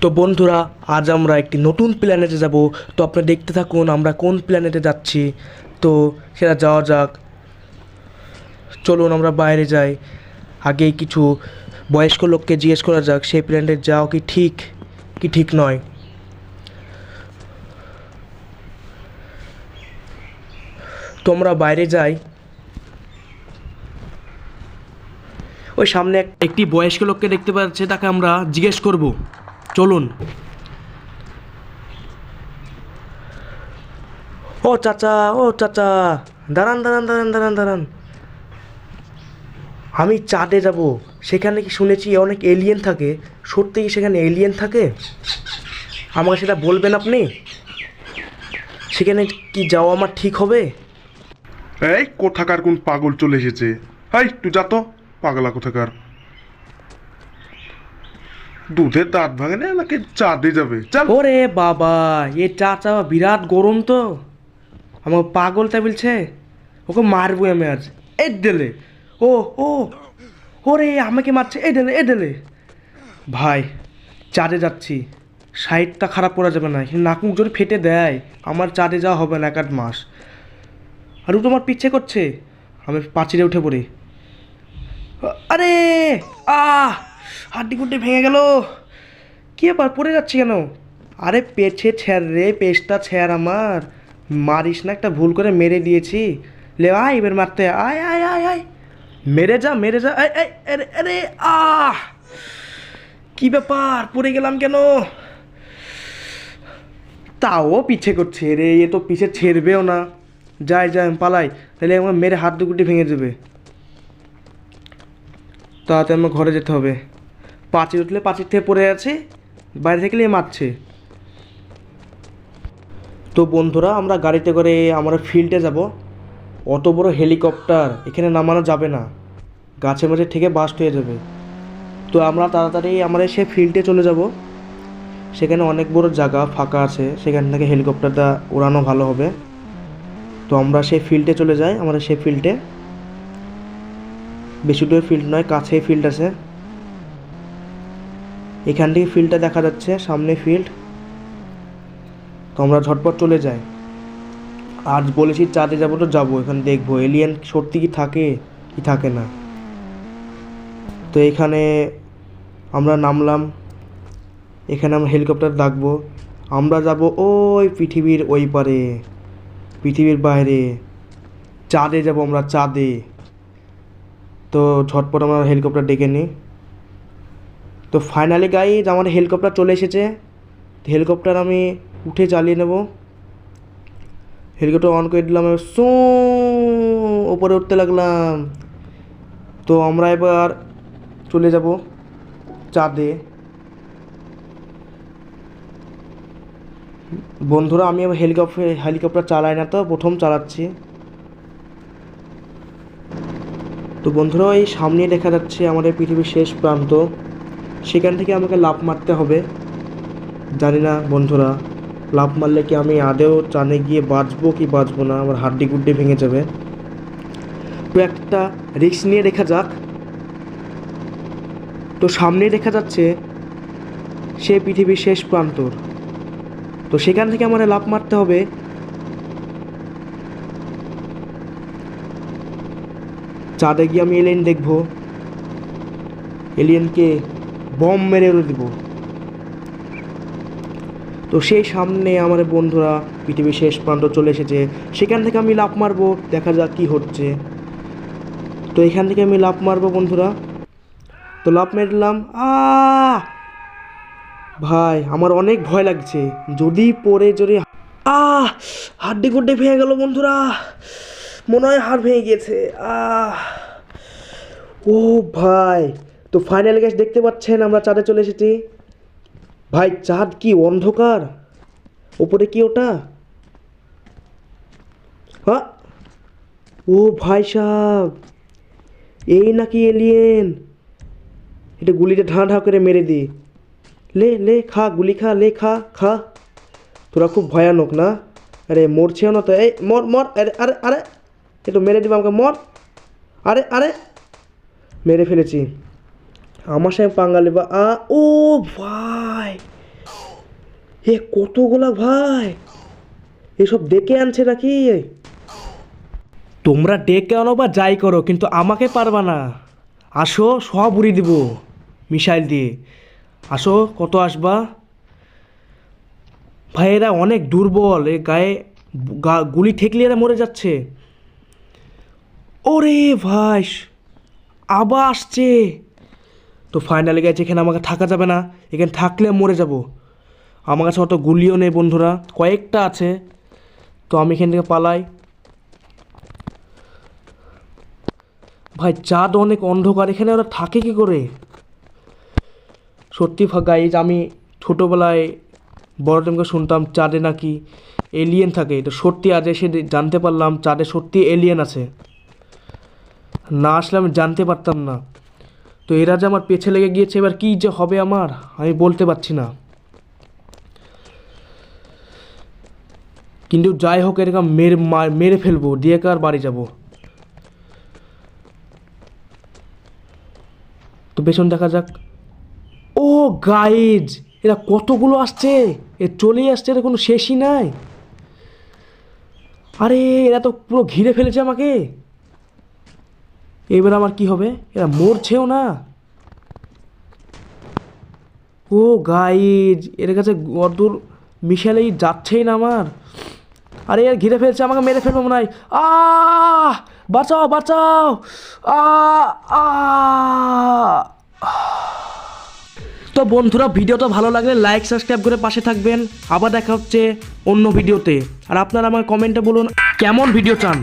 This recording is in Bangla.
তো বন্ধুরা, আজ আমরা একটি নতুন প্ল্যানেটে যাব। তো আপনি দেখতে থাকুন আমরা কোন প্ল্যানেটে যাচ্ছি। তো সেটা যাওয়া যাক। চলুন আমরা বাইরে যাই। আগে কিছু বয়স্ক লোককে জিজ্ঞেস করা যাক, সেই প্ল্যানেটে যাও কি ঠিক কি ঠিক নয়? তোমরা বাইরে যাই। ওই সামনে একটি বয়স্ক লোককে দেখতে পাচ্ছে, তাকে আমরা জিজ্ঞেস করব। চলুন। ও চাচা ও চাচা। দাঁড়ান দাঁড়ান দাঁড়ান দাঁড়ান দাঁড়ান। আমি চাঁদে যাব। সেখানে কি শুনেছি অনেক এলিয়েন থাকে? সত্যি কি সেখানে এলিয়েন থাকে? আমাকে সেটা বলবেন আপনি? সেখানে কি যাওয়া আমার ঠিক হবে? এই, কোথাকার কোন পাগল চলে এসেছে? হাই তুই যা তো, পাগলা কোথাকার? দুধের দাঁত ভাঙে না, নাকি চাঁদে যাবে? চল। ওরে বাবা, এ চা চা বিরাট গরম তো। আমার পাগল তা বলছে, ওকে মারবো আমি আজ। এই দিলে, ও ও, ওরে আমাকে মারছে এই দিলে, এ দিলে। ভাই, চাঁদে যাচ্ছি। সাইডটা খারাপ করা যাবে না, কিন্তু নাক মুখ যদি ফেটে দেয়, আমার চাঁদে যাওয়া হবে না এক আধ মাস। আর ও তোমার পিচ্ছে করছে। আমি পাঁচিরে উঠে পড়ি। আরে, আহ! হাড্ডি গুড্ডি ভেঙে গেল। কি ব্যাপার, পড়ে যাচ্ছি কেন? আরে পেছে ছেড় রে, পেছটা ছেড় আমার। মারিস না একটা ভুল করে মেরে দিয়েছি। লে আয় এবার মারতে, আয় আয় আয় আয়। মেরে যা মেরে যা আরে আরে, আহ! কি ব্যাপার, পড়ে গেলাম কেন? তাও পিছে করছে রে, এ তো পিছে ছেড়বেও না। যাই যাই, পালাই, তাহলে আমার মেরে হাত দুকুটি ভেঙে দেবে। তাড়াতাড়ি আমার ঘরে যেতে হবে। পাঁচির উঠলে পাঁচির থেকে পড়ে আছে, বাইরে থেকে মারছে। তো বন্ধুরা, আমরা গাড়িতে করে আমরা ফিল্ডে যাব। অত বড় হেলিকপ্টার এখানে নামানো যাবে না। গাছে মাঝে থেকে বাস্ট হয়ে যাবে। তো আমরা তাড়াতাড়ি আমরা সে ফিল্ডে চলে যাব। সেখানে অনেক বড় জায়গা ফাঁকা আছে, সেখান থেকে হেলিকপ্টারটা ওড়ানো ভালো হবে। তো আমরা সেই ফিল্ডে চলে যাই, আমরা সেই ফিল্ডে বেশি দূরে ফিল্ড নয়, কাছেই ফিল্ড আছে। এখান থেকে ফিল্ডটা দেখা যাচ্ছে, সামনে ফিল্ড। তো আমরা ঝটপট চলে যাই। আজ বলেছি চাঁদে যাব তো যাব, এখানে দেখব। এলিয়েন সত্যি কি থাকে কি থাকে না। তো এখানে আমরা নামলাম, এখানে আমরা হেলিকপ্টার ডাকবো। আমরা যাব ওই পৃথিবীর ওই পারে, পৃথিবীর বাইরে। চাঁদে যাব আমরা, চাঁদে। তো ঝটপট আমরা হেলিকপ্টার ডেকে নিই। তো ফাইনালি গাইজ আমাদের হেলিকপ্টার চলে এসেছে। হেলিকপ্টার আমি উঠে চালিয়ে নেব। হেলিকপ্টার অন করে দিলাম সো ওপরে উঠতে লাগলাম। তো আমরা এবার চলে যাব চাঁদে। বন্ধুরা, আমি হেলিকপ্টার হেলিকপ্টার চালাই না তো, প্রথম চালাচ্ছি। তো বন্ধুরা, এই সামনে দেখা যাচ্ছে আমাদের পৃথিবীর শেষ প্রান্ত। সেখান থেকে আমাকে লাফ মারতে হবে। জানি না বন্ধুরা, লাফ মারলে কি আমি আদেও চানে গিয়ে বাঁচবো কি বাঁচবো না? আমার হাড্ডি গুড্ডি ভেঙে যাবে। তো একটা রিস্ক নিয়ে দেখা যাক। তো সামনে দেখা যাচ্ছে সে পৃথিবীর শেষ প্রান্তর। তো সেখান থেকে আমার লাফ মারতে হবে। চাঁদে গিয়ে আমি এলিয়েন দেখব। এলিয়েনকে বম মেরে উড়ে দিব। তো সেই সামনে আমার বন্ধুরা পৃথিবীর শেষ প্রান্ত চলে এসেছে। সেখান থেকে আমি লাফ মারবো, দেখা যাক কি হচ্ছে। তো এখান থেকে আমি লাফ মারবো বন্ধুরা। তো লাফ মেরলাম আ ভাই, আমার অনেক ভয় লাগছে। যদি পড়ে, যদি আহ! হাড্ডি গুড্ডি ভেঙে গেল বন্ধুরা। মনে হয় হাড় ভেঙে গিয়েছে। আহ! ও ভাই তো ফাইনাল গ্যাস দেখতে পাচ্ছেন, আমরা চাঁদে চলে এসেছি। ভাই চাঁদ কি অন্ধকার? ওপরে কি ওটা? হ্যাঁ। ও ভাই সাহ এই নাকি এলিয়েন এটা গুলিটা ঢাঁ ঢাঁ করে মেরে দি। লে লে, খা, গুলি খা, লে, খা খা। তোরা খুব ভয়ানক না? আরে মরছেও না তো? এই, মর মর, আরে আরে আরে। একটু মেরে দিব আমাকে, মর। আরে আরে। মেরে ফেলেছি। আমার সঙ্গে পাঙ্গালি বা আ, ও ভাই। এ কতগুলা ভাই? এসব ডেকে আনছে নাকি? তোমরা ডেকে আনো বা যাই করো, কিন্তু আমাকে পারবা না। আসো, সব উড়িয়ে দিব, মিসাইল দিয়ে। আসো, কত আসবা? ভাই এরা অনেক দুর্বল, এ গায়ে গুলি ঠেকলে এরা মরে যাচ্ছে। ওরে ভাই, আবার আসছে। তো ফাইনালি গেছে, এখানে আমাকে থাকা যাবে না। এখানে থাকলে মরে যাব। আমার কাছে অত গুলিও নেই বন্ধুরা, কয়েকটা আছে। তো আমি এখান থেকে পালাই। ভাই, চাঁদ অনেক অন্ধকার, এখানে ওরা থাকে কি করে? সত্যি গাইজ আমি ছোটোবেলায় বড় টাইমকে শুনতাম চাঁদে নাকি এলিয়েন থাকে। এটা সত্যি আজ এসে জানতে পারলাম, চাঁদে সত্যি এলিয়েন আছে। না আসলে আমি জানতে পারতাম না। তো এরা যে আমার পেছে লেগে গিয়েছে, এবার কী যে হবে আমার, আমি বলতে পারছি না। কিন্তু যাই হোক, এরকম মেরে মেরে ফেলব, দিয়ে কার বাড়ি যাব। তো পেছন দেখা যাক। ও গাইজ এরা কতগুলো আসছে? এ চলেই আসছে এর কোনো শেষই নাই। আরে, এরা তো পুরো ঘিরে ফেলেছে আমাকে। এবার আমার কি হবে? এরা মরছেও না। ও গাইজ এর কাছে অদূর মিশালেই যাচ্ছেই না আমার। আরে এর ঘিরে ফেলছে, আমাকে মেরে ফেলব মনে হয়। আ বাঁচাও বাঁচাও। আ আ তো বন্ধুরা, ভিডিওটা ভালো লাগলে লাইক সাবস্ক্রাইব করে পাশে থাকবেন। আবার দেখা হচ্ছে অন্য ভিডিওতে। আর আপনারা আমার কমেন্টে বলুন, কেমন ভিডিও চান?